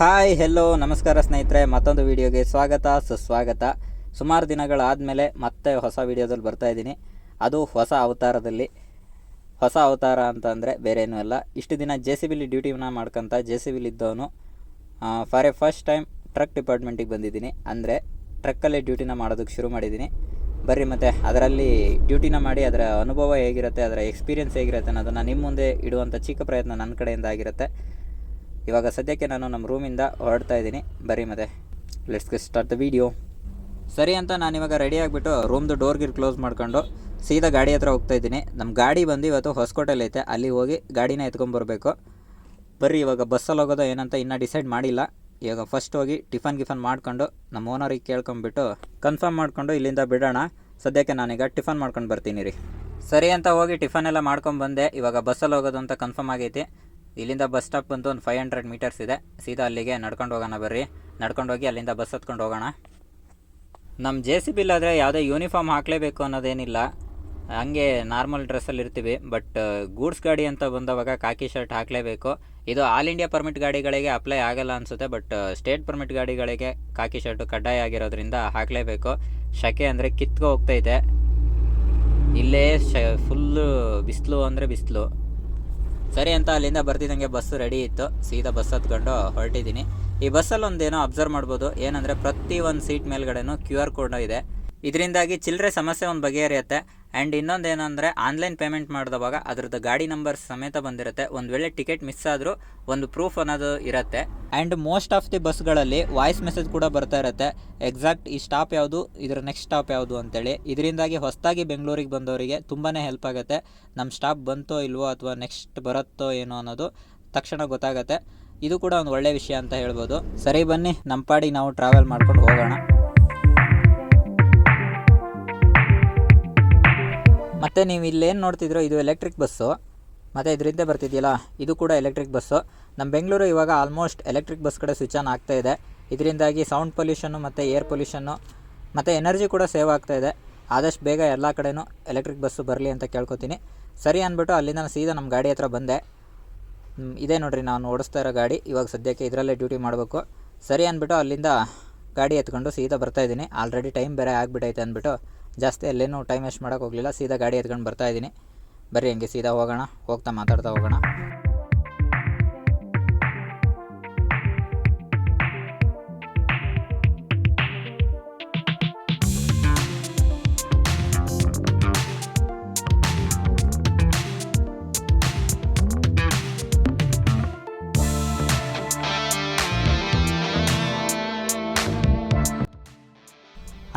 Hi hello ನಮಸ್ಕಾರ ಸ್ನೇಹಿತರೆ, ಮತ್ತೊಂದು ವಿಡಿಯೋಗೆ ಸ್ವಾಗತ, ಸುಸ್ವಾಗತ. ಸುಮಾರು ದಿನಗಳಾದಮೇಲೆ ಮತ್ತೆ ಹೊಸ ವಿಡಿಯೋದಲ್ಲಿ ಬರ್ತಾ ಇದ್ದೀನಿ. ಅದು ಹೊಸ ಅವತಾರದಲ್ಲಿ. ಹೊಸ ಅವತಾರ ಅಂತ ಅಂದರೆ ಬೇರೆ ಏನೂ ಅಲ್ಲ. ಇಷ್ಟು ದಿನ ಜೆ ಸಿ ಬಿಲಿ ಡ್ಯೂಟಿನ ಮಾಡ್ಕೊಂತ ಜೆ ಸಿ ಬಿಲಿದ್ದವನು for a first time truck ಡಿಪಾರ್ಟ್ಮೆಂಟಿಗೆ ಬಂದಿದ್ದೀನಿ. ಅಂದರೆ ಟ್ರಕ್ಕಲ್ಲೇ ಡ್ಯೂಟಿನ ಮಾಡೋದಕ್ಕೆ ಶುರು ಮಾಡಿದ್ದೀನಿ. ಬರ್ರಿ ಮತ್ತು, ಅದರಲ್ಲಿ ಡ್ಯೂಟಿನ ಮಾಡಿ ಅದರ ಅನುಭವ ಹೇಗಿರುತ್ತೆ, ಅದರ ಎಕ್ಸ್ಪೀರಿಯನ್ಸ್ ಹೇಗಿರುತ್ತೆ ಅನ್ನೋದನ್ನು ನಿಮ್ಮ ಮುಂದೆ ಇಡುವಂಥ ಚಿಕ್ಕ ಪ್ರಯತ್ನ ನನ್ನ ಕಡೆಯಿಂದ ಆಗಿರುತ್ತೆ. ಇವಾಗ ಸದ್ಯಕ್ಕೆ ನಾನು ನಮ್ಮ ರೂಮಿಂದ ಹೊರಡ್ತಾ ಇದ್ದೀನಿ. ಬರೀ ಮತ್ತೆ. ಲೆಟ್ಸ್ಗೆ ಸ್ಟಾರ್ಟ್ ದ ವಿಡಿಯೋ ಸರಿ ಅಂತ ನಾನು ಇವಾಗ ರೆಡಿ ಆಗಿಬಿಟ್ಟು ರೂಮ್ದು ಡೋರ್ ಗಿರ್ ಕ್ಲೋಸ್ ಮಾಡ್ಕೊಂಡು ಸೀದಾ ಗಾಡಿ ಹತ್ರ ಹೋಗ್ತಾ ಇದ್ದೀನಿ. ನಮ್ಮ ಗಾಡಿ ಬಂದು ಇವತ್ತು ಹೊಸಕೋಟೆಲಿ ಐತೆ. ಅಲ್ಲಿ ಹೋಗಿ ಗಾಡಿನ ಎತ್ಕೊಂಬರ್ಬೇಕು ಬರ್ರಿ, ಇವಾಗ ಬಸ್ಸಲ್ಲಿ ಹೋಗೋದು ಏನಂತ ಇನ್ನೂ ಡಿಸೈಡ್ ಮಾಡಿಲ್ಲ. ಇವಾಗ ಫಸ್ಟ್ ಹೋಗಿ ಟಿಫನ್ ಗಿಫನ್ ಮಾಡ್ಕೊಂಡು ನಮ್ಮ ಓನರಿಗೆ ಕೇಳ್ಕೊಂಬಿಟ್ಟು ಕನ್ಫರ್ಮ್ ಮಾಡ್ಕೊಂಡು ಇಲ್ಲಿಂದ ಬಿಡೋಣ. ಸದ್ಯಕ್ಕೆ ನಾನೀಗ ಟಿಫನ್ ಮಾಡ್ಕೊಂಡು ಬರ್ತೀನಿ ರೀ. ಸರಿ ಅಂತ ಹೋಗಿ ಟಿಫನ್ ಎಲ್ಲ ಮಾಡ್ಕೊಂಡು ಬಂದೆ. ಇವಾಗ ಬಸ್ಸಲ್ಲಿ ಹೋಗೋದು ಅಂತ ಕನ್ಫರ್ಮ್ ಆಗೈತಿ. ಇಲ್ಲಿಂದ ಬಸ್ ಸ್ಟಾಪ್ ಬಂದು ಒಂದು ಫೈವ್ ಹಂಡ್ರೆಡ್ ಮೀಟರ್ಸ್ ಇದೆ. ಸೀದಾ ಅಲ್ಲಿಗೆ ನಡ್ಕೊಂಡು ಹೋಗೋಣ ಬರ್ರಿ. ನಡ್ಕೊಂಡು ಹೋಗಿ ಅಲ್ಲಿಂದ ಬಸ್ ಹತ್ಕೊಂಡು ಹೋಗೋಣ. ನಮ್ಮ ಜೆ ಸಿ ಬಿಲ್ಲಾದರೆ ಯಾವುದೇ ಯೂನಿಫಾರ್ಮ್ ಹಾಕಲೇಬೇಕು ಅನ್ನೋದೇನಿಲ್ಲ. ಹಂಗೆ ನಾರ್ಮಲ್ ಡ್ರೆಸ್ಸಲ್ಲಿ ಇರ್ತೀವಿ. ಬಟ್ ಗೂಡ್ಸ್ ಗಾಡಿ ಅಂತ ಬಂದವಾಗ ಕಾಕಿ ಶರ್ಟ್ ಹಾಕಲೇಬೇಕು. ಇದು ಆಲ್ ಇಂಡಿಯಾ ಪರ್ಮಿಟ್ ಗಾಡಿಗಳಿಗೆ ಅಪ್ಲೈ ಆಗಲ್ಲ ಅನಿಸುತ್ತೆ. ಬಟ್ ಸ್ಟೇಟ್ ಪರ್ಮಿಟ್ ಗಾಡಿಗಳಿಗೆ ಕಾಕಿ ಶರ್ಟು ಕಡ್ಡಾಯ ಆಗಿರೋದ್ರಿಂದ ಹಾಕಲೇಬೇಕು. ಶಕೆ ಅಂದರೆ ಕಿತ್ಕೊ ಹೋಗ್ತೈತೆ. ಇಲ್ಲೇ ಶ ಫುಲ್ಲು ಬಿಸಿಲು ಅಂದರೆ ಬಿಸಿಲು. ಸರಿ ಅಂತ ಅಲ್ಲಿಂದ ಬರ್ತಿದ್ದಂಗೆ ಬಸ್ಸು ರೆಡಿ ಇತ್ತು. ಸೀದಾ ಬಸ್ ಹತ್ಕೊಂಡು ಹೊರಟಿದ್ದೀನಿ. ಈ ಬಸ್ಸಲ್ಲಿ ಒಂದೇನೋ ಅಬ್ಸರ್ವ್ ಮಾಡ್ಬೋದು. ಏನಂದರೆ ಪ್ರತಿ ಒಂದು ಸೀಟ್ ಮೇಲ್ಗಡೆನೂ ಕ್ಯೂ ಆರ್ ಕೋಡ್ ಇದೆ. ಇದರಿಂದಾಗಿ ಚಿಲ್ಲರೆ ಸಮಸ್ಯೆ ಒಂದು ಬಗೆಹರಿಯುತ್ತೆ. ಆ್ಯಂಡ್ ಇನ್ನೊಂದು ಏನಂದರೆ ಆನ್ಲೈನ್ ಪೇಮೆಂಟ್ ಮಾಡಿದವಾಗ ಅದ್ರದ್ದು ಗಾಡಿ ನಂಬರ್ ಸಮೇತ ಬಂದಿರುತ್ತೆ. ಒಂದು ವೇಳೆ ಟಿಕೆಟ್ ಮಿಸ್ ಆದರೂ ಒಂದು ಪ್ರೂಫ್ ಅನ್ನೋದು ಇರುತ್ತೆ. ಆ್ಯಂಡ್ ಮೋಸ್ಟ್ ಆಫ್ ದಿ ಬಸ್ಗಳಲ್ಲಿ ವಾಯ್ಸ್ ಮೆಸೇಜ್ ಕೂಡ ಬರ್ತಾ ಇರುತ್ತೆ. ಎಕ್ಸಾಕ್ಟ್ ಈ ಸ್ಟಾಪ್ ಯಾವುದು, ಇದರ ನೆಕ್ಸ್ಟ್ ಸ್ಟಾಪ್ ಯಾವುದು ಅಂತೇಳಿ. ಇದರಿಂದಾಗಿ ಹೊಸದಾಗಿ ಬೆಂಗಳೂರಿಗೆ ಬಂದವರಿಗೆ ತುಂಬಾ ಹೆಲ್ಪ್ ಆಗುತ್ತೆ. ನಮ್ಮ ಸ್ಟಾಪ್ ಬಂತೋ ಇಲ್ವೋ ಅಥವಾ ನೆಕ್ಸ್ಟ್ ಬರುತ್ತೋ ಏನೋ ಅನ್ನೋದು ತಕ್ಷಣ ಗೊತ್ತಾಗುತ್ತೆ. ಇದು ಕೂಡ ಒಂದು ಒಳ್ಳೆಯ ವಿಷಯ ಅಂತ ಹೇಳ್ಬೋದು. ಸರಿ ಬನ್ನಿ ನಮ್ಮ ಪಾಡಿ ನಾವು ಟ್ರಾವೆಲ್ ಮಾಡ್ಕೊಂಡು ಹೋಗೋಣ. ಮತ್ತು ನೀವು ಇಲ್ಲೇನು ನೋಡ್ತಿದ್ರೋ ಇದು ಎಲೆಕ್ಟ್ರಿಕ್ ಬಸ್ಸು ಮತ್ತು ಇದರಿಂದ ಬರ್ತಿದೆಯಲ್ಲ, ಇದು ಕೂಡ ಎಲೆಕ್ಟ್ರಿಕ್ ಬಸ್ಸು ನಮ್ಮ ಬೆಂಗಳೂರು ಇವಾಗ ಆಲ್ಮೋಸ್ಟ್ ಎಲೆಕ್ಟ್ರಿಕ್ ಬಸ್ ಕಡೆ ಸ್ವಿಚ್ ಆನ್ ಆಗ್ತಾ ಇದೆ. ಇದರಿಂದಾಗಿ ಸೌಂಡ್ ಪೊಲ್ಯೂಷನ್ನು ಮತ್ತು ಏರ್ ಪೊಲ್ಯೂಷನ್ನು ಮತ್ತು ಎನರ್ಜಿ ಕೂಡ ಸೇವ್ ಆಗ್ತಾ ಇದೆ. ಆದಷ್ಟು ಬೇಗ ಎಲ್ಲ ಕಡೆನೂ ಎಲೆಕ್ಟ್ರಿಕ್ ಬಸ್ಸು ಬರಲಿ ಅಂತ ಕೇಳ್ಕೊತೀನಿ. ಸರಿ ಅಂದ್ಬಿಟ್ಟು ಅಲ್ಲಿಂದ ನಾನು ಸೀದಾ ನಮ್ಮ ಗಾಡಿ ಹತ್ರ ಬಂದೆ. ಇದೇ ನೋಡ್ರಿ ನಾನು ಓಡಿಸ್ತಾ ಇರೋ ಗಾಡಿ. ಇವಾಗ ಸದ್ಯಕ್ಕೆ ಇದರಲ್ಲೇ ಡ್ಯೂಟಿ ಮಾಡಬೇಕು. ಸರಿ ಅಂದ್ಬಿಟ್ಟು ಅಲ್ಲಿಂದ ಗಾಡಿ ಎತ್ಕೊಂಡು ಸೀದಾ ಬರ್ತಾ ಇದ್ದೀನಿ. ಆಲ್ರೆಡಿ ಟೈಮ್ ಬೇರೆ ಆಗಿಬಿಟ್ಟೈತೆ ಅಂದ್ಬಿಟ್ಟು ಜಾಸ್ತಿ ಅಲ್ಲೇನು ಟೈಮ್ ವೇಸ್ಟ್ ಮಾಡೋಕೆ ಹೋಗಲಿಲ್ಲ. ಸೀದಾ ಗಾಡಿ ಎತ್ಕೊಂಡು ಬರ್ತಾ ಇದ್ದೀನಿ. ಬರ್ರಿ, ಹಂಗೆ ಸೀದಾ ಹೋಗೋಣ. ಹೋಗ್ತಾ ಮಾತಾಡ್ತಾ ಹೋಗೋಣ.